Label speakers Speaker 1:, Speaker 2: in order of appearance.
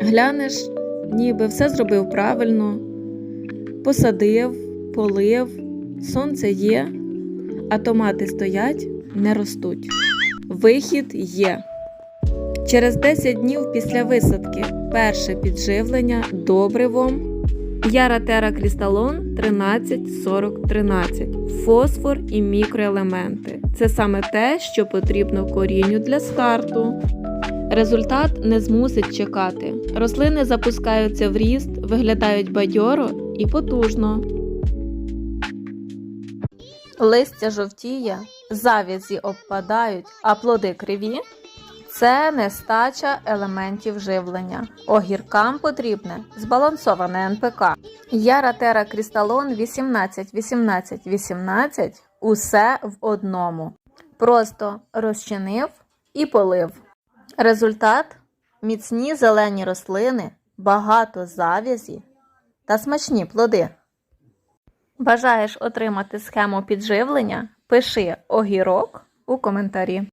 Speaker 1: Глянеш, ніби все зробив правильно, посадив, полив, сонце є, а томати стоять, не ростуть. Вихід є. Через 10 днів після висадки перше підживлення добривом Яратера Крісталон 134013, фосфор і мікроелементи. Це саме те, що потрібно корінню для старту. Результат не змусить чекати. Рослини запускаються в ріст, виглядають бадьоро і потужно. Листя жовтіє, зав'язі обпадають, а плоди криві. Це нестача елементів живлення. Огіркам потрібне збалансоване НПК. Яратера Крісталон 18 18 18 усе в одному. Просто розчинив і полив. Результат міцні зелені рослини, багато зав'язі та смачні плоди. Бажаєш отримати схему підживлення? Пиши огірок у коментарі.